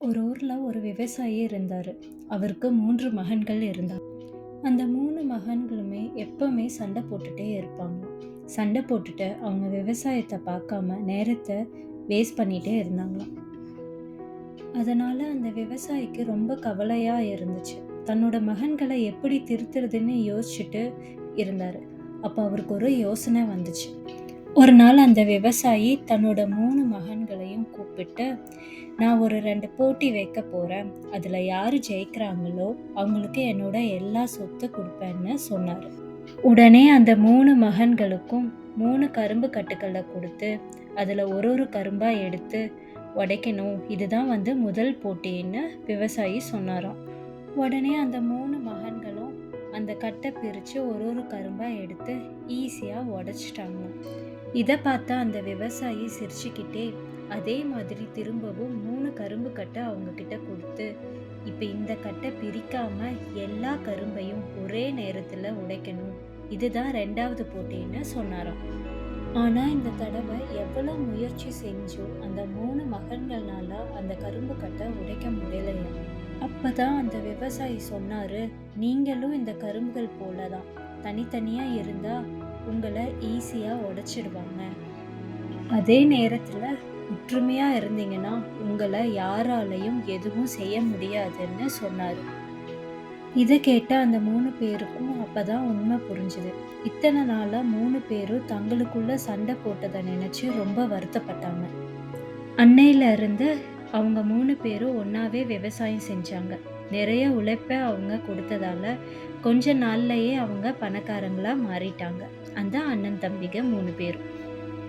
ஒரு ஊரில் ஒரு விவசாயி இருந்தார் அவருக்கு மூன்று மகன்கள் இருந்தார் அந்த மூணு மகன்களுமே எப்பவுமே சண்டை போட்டுட்டே இருப்பாங்க சண்டை போட்டுட்டு அவங்க விவசாயத்தை பார்க்காம நேரத்தை வேஸ்ட் பண்ணிகிட்டே இருந்தாங்களாம். அதனால் அந்த விவசாயிக்கு ரொம்ப கவலையாக இருந்துச்சு. தன்னோட மகன்களை எப்படி திருத்துறதுன்னு யோசிச்சுட்டு இருந்தார் அப்போ அவருக்கு ஒரு யோசனை வந்துச்சு. ஒரு நாள் அந்த விவசாயி தன்னோட மூணு மகன்களையும் கூப்பிட்டு, "நான் ஒரு ரெண்டு போட்டி வைக்கப் போகிறேன் அதில் யார் ஜெயிக்கிறாங்களோ அவங்களுக்கு என்னோட எல்லா சொத்து கொடுப்பேன்னு சொன்னார் உடனே அந்த மூணு மகன்களுக்கும் மூணு கரும்பு கட்டுக்களை கொடுத்து அதில் ஒரு ஒரு கரும்பாக எடுத்து உடைக்கணும். இதுதான் வந்து முதல் போட்டின்னு விவசாயி சொன்னாராம். உடனே அந்த மூணு மகன்களும் அந்த கட்டை பிரித்து ஒரு ஒரு கரும்பாக எடுத்து ஈஸியாக உடச்சிட்டாங்க இதை பார்த்த அந்த விவசாயி சிரிச்சுக்கிட்டே, அதே மாதிரி திரும்பவும் மூணு கரும்பு கட்டை அவங்கக்கிட்ட கொடுத்து இப்போ இந்த கட்டை பிரிக்காம எல்லா கரும்பையும் ஒரே நேரத்தில் உடைக்கணும். இதுதான் ரெண்டாவது போட்டின்னு" சொன்னாராம். ஆனால் இந்த தடவை எவ்வளோ முயற்சி செஞ்சும் அந்த மூணு மகன்கள்னால அந்த கரும்பு கட்டை உடைக்க முடியலையா அப்பதான் அந்த விவசாயி சொன்னாரு, "நீங்களும் இந்த கரும்புகள் போல தான். தனித்தனியா இருந்தா உங்களை ஈஸியா உடைச்சிடுவாங்க. அதே நேரத்துல ஒற்றுமையா இருந்தீங்கன்னா உங்களை யாராலையும் எதுவும் செய்ய முடியாதுன்னு" சொன்னாரு. இதை கேட்ட அந்த மூணு பேருக்கும் அப்பதான் உண்மை புரிஞ்சுது. இத்தனை நாளா மூணு பேரும் தங்களுக்குள்ள சண்டை போட்டதை நினைச்சு ரொம்ப வருத்தப்பட்டாங்க. அன்னையில இருந்து அவங்க மூணு பேரும் ஒன்றாவே விவசாயம் செஞ்சாங்க. நிறைய உழைப்ப அவங்க கொடுத்ததால கொஞ்ச நாள்லயே அவங்க பணக்காரங்களாக மாறிட்டாங்க. அந்த அண்ணன் தம்பிக மூணு பேரும்.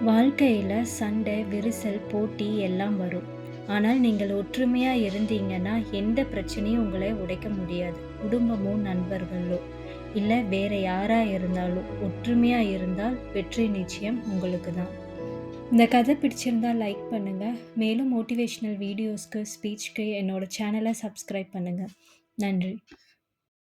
வாழ்க்கையில் சண்டை, விரிசல், போட்டி எல்லாம் வரும். ஆனால் நீங்கள் ஒற்றுமையாக இருந்தீங்கன்னா எந்த பிரச்சனையும் உங்களை உடைக்க முடியாது. குடும்பமோ, நண்பர்களோ இல்லை வேற யாராக இருந்தாலும் ஒற்றுமையாக இருந்தால் வெற்றி நிச்சயம் உங்களுக்கு தான். இந்த கதை பிடிச்சிருந்தா லைக் பண்ணுங்கள் மேலும் மோட்டிவேஷனல் வீடியோஸ்க்கு, ஸ்பீச்க்கு என்னோட சேனலை சப்ஸ்கிரைப் பண்ணுங்கள் நன்றி.